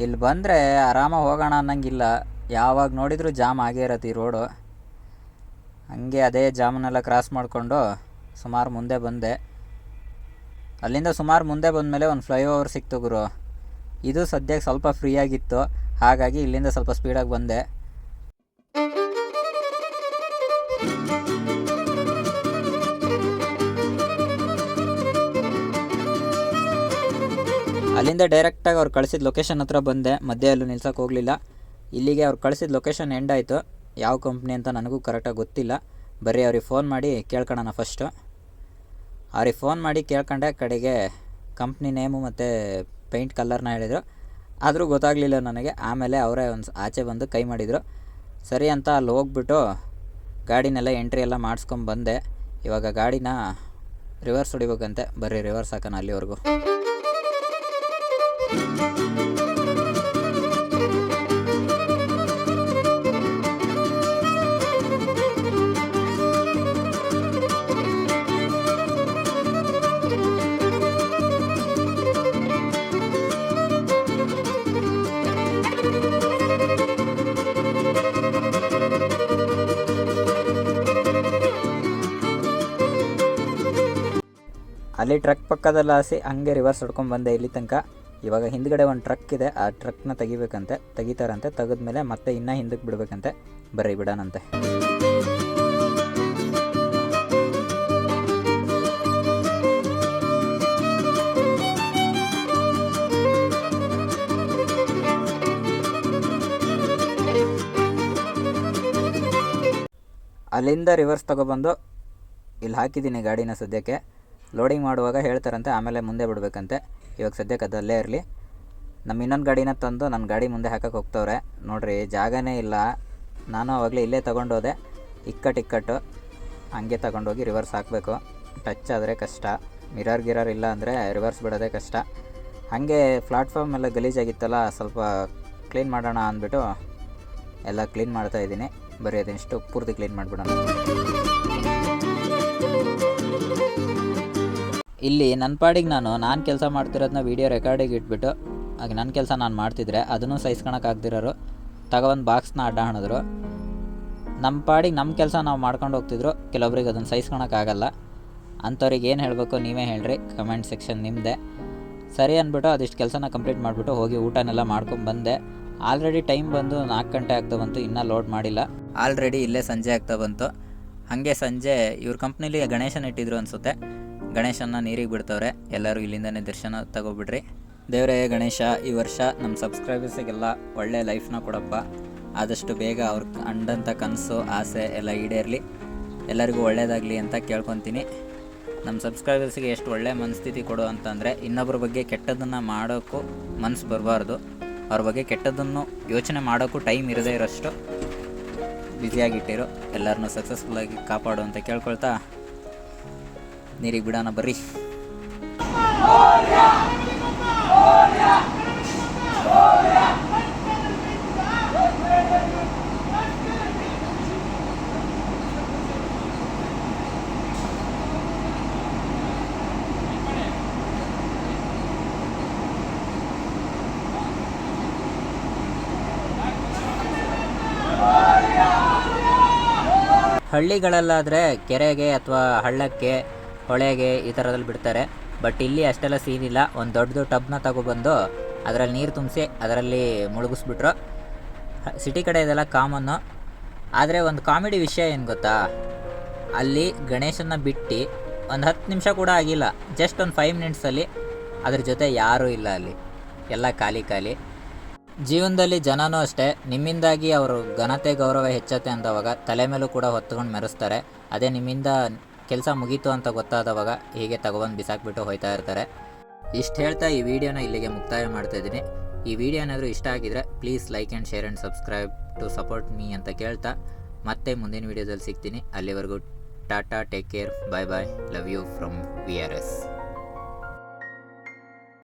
ಇಲ್ಲಿ ಬಂದರೆ ಆರಾಮಾಗಿ ಹೋಗೋಣ ಅನ್ನಂಗಿಲ್ಲ. ಯಾವಾಗ ನೋಡಿದರೂ ಜಾಮ್ ಆಗೇ ಇರತ್ತೆ ಈ ರೋಡು. ಹಂಗೆ ಅದೇ ಜಾಮನ್ನೆಲ್ಲ ಕ್ರಾಸ್ ಮಾಡಿಕೊಂಡು ಸುಮಾರು ಮುಂದೆ ಬಂದೆ. ಅಲ್ಲಿಂದ ಸುಮಾರು ಮುಂದೆ ಬಂದಮೇಲೆ ಒಂದು ಫ್ಲೈಓವರ್ ಸಿಕ್ತು ಗುರು. ಇದು ಸದ್ಯಕ್ಕೆ ಸ್ವಲ್ಪ ಫ್ರೀ ಆಗಿತ್ತು. ಹಾಗಾಗಿ ಇಲ್ಲಿಂದ ಸ್ವಲ್ಪ ಸ್ಪೀಡಾಗಿ ಬಂದೆ. ಅಲ್ಲಿಂದ ಡೈರೆಕ್ಟಾಗಿ ಅವ್ರು ಕಳಿಸಿದ ಲೊಕೇಶನ್ ಹತ್ರ ಬಂದೆ. ಮಧ್ಯೆ ಅಲ್ಲೂ ನಿಲ್ಸಕ್ಕೆ ಹೋಗಲಿಲ್ಲ. ಇಲ್ಲಿಗೆ ಅವ್ರು ಕಳಿಸಿದ ಲೊಕೇಶನ್ ಎಂಡ್ ಆಯಿತು. ಯಾವ ಕಂಪ್ನಿ ಅಂತ ನನಗೂ ಕರೆಕ್ಟಾಗಿ ಗೊತ್ತಿಲ್ಲ. ಬರೀ ಅವ್ರಿಗೆ ಫೋನ್ ಮಾಡಿ ಕೇಳ್ಕೊಳ್ಳೋಣ ಫಸ್ಟು ಅವ್ರಿಗೆ ಫೋನ್ ಮಾಡಿ ಕೇಳ್ಕೊಂಡೆ. ಕಡೆಗೆ ಕಂಪ್ನಿ ನೇಮು ಮತ್ತು ಪೇಂಟ್ ಕಲರ್ನ ಹೇಳಿದರು. ಆದರೂ ಗೊತ್ತಾಗಲಿಲ್ಲ ನನಗೆ. ಆಮೇಲೆ ಅವರೇ ಒಂದು ಆಚೆ ಬಂದು ಕೈ ಮಾಡಿದರು. ಸರಿ ಅಂತ ಅಲ್ಲಿ ಹೋಗ್ಬಿಟ್ಟು ಗಾಡಿನೆಲ್ಲ ಎಂಟ್ರಿ ಎಲ್ಲ ಮಾಡಿಸ್ಕೊಂಡು ಬಂದೆ. ಇವಾಗ ಗಾಡಿನ ರಿವರ್ಸ್ ಹೊಡಿಬೇಕಂತೆ. ಬರ್ರಿ ರಿವರ್ಸ್ ಹಾಕೋಣ ಅಲ್ಲಿವರೆಗೂ. ಅಲ್ಲಿ ಟ್ರಕ್ ಪಕ್ಕದಲ್ಲಿ ಹಾಸಿ ಹಂಗೆ ರಿವರ್ಸ್ ಹೊಡ್ಕೊಂಡು ಬಂದೆ ಇಲ್ಲಿ ತನಕ. ಇವಾಗ ಹಿಂದ್ಗಡೆ ಒಂದು ಟ್ರಕ್ ಇದೆ. ಆ ಟ್ರಕ್ನ ತೆಗಿಬೇಕಂತೆ. ತೆಗಿತಾರಂತೆ. ತೆಗೆದ್ಮೇಲೆ ಮತ್ತೆ ಇನ್ನೂ ಹಿಂದಕ್ಕೆ ಬಿಡಬೇಕಂತೆ. ಬರ್ರಿ ಬಿಡೋಣಂತೆ. ಅಲ್ಲಿಂದ ರಿವರ್ಸ್ ತೊಗೊಬಂದು, ಇಲ್ಲಿ ಹಾಕಿದ್ದೀನಿ ಗಾಡಿನ ಸದ್ಯಕ್ಕೆ. ಲೋಡಿಂಗ್ ಮಾಡುವಾಗ ಹೇಳ್ತಾರಂತೆ, ಆಮೇಲೆ ಮುಂದೆ ಬಿಡಬೇಕಂತೆ. ಇವಾಗ ಸದ್ಯಕ್ಕೆ ಅದಲ್ಲೇ ಇರಲಿ. ನಮ್ಮ ಇನ್ನೊಂದು ಗಾಡಿನ ತಂದು ನನ್ನ ಗಾಡಿ ಮುಂದೆ ಹಾಕಕ್ಕೆ ಹೋಗ್ತವ್ರೆ. ನೋಡಿರಿ, ಜಾಗನೇ ಇಲ್ಲ. ನಾನು ಆವಾಗಲೇ ಇಲ್ಲೇ ತೊಗೊಂಡೋದೆ. ಇಕ್ಕಟ್ಟು ಇಕ್ಕಟ್ಟು. ಹಂಗೆ ತಗೊಂಡೋಗಿ ರಿವರ್ಸ್ ಹಾಕಬೇಕು. ಟಚ್ ಆದರೆ ಕಷ್ಟ. ಮಿರರ್ ಗಿರರ್ ಇಲ್ಲ ಅಂದರೆ ರಿವರ್ಸ್ ಬಿಡೋದೇ ಕಷ್ಟ. ಹಾಗೆ ಪ್ಲಾಟ್ಫಾರ್ಮ್ ಎಲ್ಲ ಗಲೀಜಾಗಿತ್ತಲ್ಲ, ಸ್ವಲ್ಪ ಕ್ಲೀನ್ ಮಾಡೋಣ ಅಂದ್ಬಿಟ್ಟು ಎಲ್ಲ ಕ್ಲೀನ್ ಮಾಡ್ತಾ ಇದ್ದೀನಿ. ಬರೀ ಅದನ್ನಿಷ್ಟು ಪೂರ್ತಿ ಕ್ಲೀನ್ ಮಾಡಿಬಿಡೋಣ. ಇಲ್ಲಿ ನನ್ನ ಪಾಡಿಗೆ ನಾನು ನಾನು ಕೆಲಸ ಮಾಡ್ತಿರೋದನ್ನ ವೀಡಿಯೋ ರೆಕಾರ್ಡಿಗೆ ಇಟ್ಬಿಟ್ಟು ಆಗ ನನ್ನ ಕೆಲಸ ನಾನು ಮಾಡ್ತಿದ್ರೆ ಅದನ್ನು ಸಹಿಸ್ಕೊಳಕ್ಕಾಗ್ದಿರೋರು ತಗೊಂಡು ಬಾಕ್ಸ್ನ ಅಡ್ಡ ಹಣಿದ್ರು. ನಮ್ಮ ಪಾಡಿಗೆ ನಮ್ಮ ಕೆಲಸ ನಾವು ಮಾಡ್ಕೊಂಡು ಹೋಗ್ತಿದ್ರು, ಕೆಲವೊಬ್ರಿಗೆ ಅದನ್ನು ಸಹಿಸ್ಕೊಳಕ್ಕಾಗಲ್ಲ ಅಂಥವ್ರಿಗೆ ಏನು ಹೇಳಬೇಕು ನೀವೇ ಹೇಳ್ರಿ ಕಮೆಂಟ್ ಸೆಕ್ಷನ್ ನಿಮ್ಮದೇ ಸರಿ ಅಂದ್ಬಿಟ್ಟು ಅದಿಷ್ಟು ಕೆಲಸನ ಕಂಪ್ಲೀಟ್ ಮಾಡಿಬಿಟ್ಟು ಹೋಗಿ ಊಟನೆಲ್ಲ ಮಾಡ್ಕೊಂಡು ಬಂದೆ. ಆಲ್ರೆಡಿ ಟೈಮ್ ಬಂದು ನಾಲ್ಕು ಗಂಟೆ ಆಗ್ತಾ ಬಂತು, ಇನ್ನೂ ಲೋಡ್ ಮಾಡಿಲ್ಲ. ಆಲ್ರೆಡಿ ಇಲ್ಲೇ ಸಂಜೆ ಆಗ್ತಾ ಬಂತು. ಹಾಗೆ ಸಂಜೆ ಇವ್ರ ಕಂಪ್ನೀಲಿ ಗಣೇಶನ ಇಟ್ಟಿದ್ರು ಅನಿಸುತ್ತೆ. ಗಣೇಶನ ನೀರಿಗೆ ಬಿಡ್ತವ್ರೆ. ಎಲ್ಲರೂ ಇಲ್ಲಿಂದನೇ ದರ್ಶನ ತಗೋಬಿಡ್ರಿ. ದೇವರೇ ಗಣೇಶ, ಈ ವರ್ಷ ನಮ್ಮ ಸಬ್ಸ್ಕ್ರೈಬರ್ಸಿಗೆಲ್ಲ ಒಳ್ಳೆ ಲೈಫ್ನ ಕೊಡಪ್ಪ. ಆದಷ್ಟು ಬೇಗ ಅವ್ರ ಅಂಡಂಥ ಕನಸು, ಆಸೆ ಎಲ್ಲ ಈಡೇರಲಿ. ಎಲ್ಲರಿಗೂ ಒಳ್ಳೇದಾಗಲಿ ಅಂತ ಕೇಳ್ಕೊತೀನಿ. ನಮ್ಮ ಸಬ್ಸ್ಕ್ರೈಬರ್ಸಿಗೆ ಎಷ್ಟು ಒಳ್ಳೆ ಮನಸ್ಥಿತಿ ಕೊಡು ಅಂತಂದರೆ ಇನ್ನೊಬ್ಬರ ಬಗ್ಗೆ ಕೆಟ್ಟದನ್ನು ಮಾಡೋಕ್ಕೂ ಮನಸ್ಸು ಬರಬಾರ್ದು. ಅವ್ರ ಬಗ್ಗೆ ಕೆಟ್ಟದನ್ನು ಯೋಚನೆ ಮಾಡೋಕ್ಕೂ ಟೈಮ್ ಇರದೇ ಇರೋಷ್ಟು. ಬ್ಯುಸಿಯಾಗಿಟ್ಟಿರು. ಎಲ್ಲರನ್ನೂ ಸಕ್ಸಸ್ಫುಲ್ಲಾಗಿ ಕಾಪಾಡು ಅಂತ ಕೇಳ್ಕೊಳ್ತಾ ನೀರಿಗೆ ಬಿಡೋಣ ಬರ್ರಿ. ಹಳ್ಳಿಗಳಲ್ಲಾದರೆ ಕೆರೆಗೆ ಅಥವಾ ಹಳ್ಳಕ್ಕೆ ಹೊಳೆಗೆ ಈ ಥರದಲ್ಲಿ ಬಿಡ್ತಾರೆ. ಬಟ್ ಇಲ್ಲಿ ಅಷ್ಟೆಲ್ಲ ಸೀನ್ ಇಲ್ಲ. ಒಂದು ದೊಡ್ಡದು ಟಬ್ನ ತಗೊಬಂದು ಅದರಲ್ಲಿ ನೀರು ತುಂಬಿಸಿ ಅದರಲ್ಲಿ ಮುಳುಗಿಸ್ಬಿಟ್ರು. ಸಿಟಿ ಕಡೆ ಇದೆಲ್ಲ ಕಾಮನ್ನು ಆದರೆ ಒಂದು ಕಾಮಿಡಿ ವಿಷಯ ಏನು ಗೊತ್ತಾ? ಅಲ್ಲಿ ಗಣೇಶನ ಬಿಟ್ಟು ಒಂದು ಹತ್ತು ನಿಮಿಷ ಕೂಡ ಆಗಿಲ್ಲ. ಜಸ್ಟ್ ಒಂದು ಫೈವ್ ಮಿನಿಟ್ಸಲ್ಲಿ ಅದ್ರ ಜೊತೆ ಯಾರೂ ಇಲ್ಲ ಅಲ್ಲಿ. ಎಲ್ಲ ಖಾಲಿ ಖಾಲಿ. ಜೀವನದಲ್ಲಿ ಜನನೂ ಅಷ್ಟೇ. ನಿಮ್ಮಿಂದಾಗಿ ಅವರು ಘನತೆ ಗೌರವ ಹೆಚ್ಚತ್ತೆ ಅಂದವಾಗ ತಲೆ ಮೇಲೂ ಕೂಡ ಹೊತ್ಕೊಂಡು ಮೆರೆಸ್ತಾರೆ. ಅದೇ ನಿಮ್ಮಿಂದ ಕೆಲಸ ಮುಗೀತು ಅಂತ ಗೊತ್ತಾದವಾಗ ಹೀಗೆ ತಗೊಬಂದು ಬಿಸಾಕ್ಬಿಟ್ಟು ಹೋಯ್ತಾ ಇರ್ತಾರೆ. ಇಷ್ಟು ಹೇಳ್ತಾ ಈ ವಿಡಿಯೋನ ಇಲ್ಲಿಗೆ ಮುಕ್ತಾಯ ಮಾಡ್ತಾ ಇದ್ದೀನಿ. ಈ ವಿಡಿಯೋ ಏನಾದರೂ ಇಷ್ಟ ಆಗಿದ್ರೆ please like and share and subscribe to support me ಅಂತ ಕೇಳ್ತಾ. ಮತ್ತೆ ಮುಂದಿನ ವಿಡಿಯೋದಲ್ಲಿ ಸಿಗ್ತೀನಿ. ಅಲ್ಲಿವರೆಗೂ tata take care bye bye love you from V R S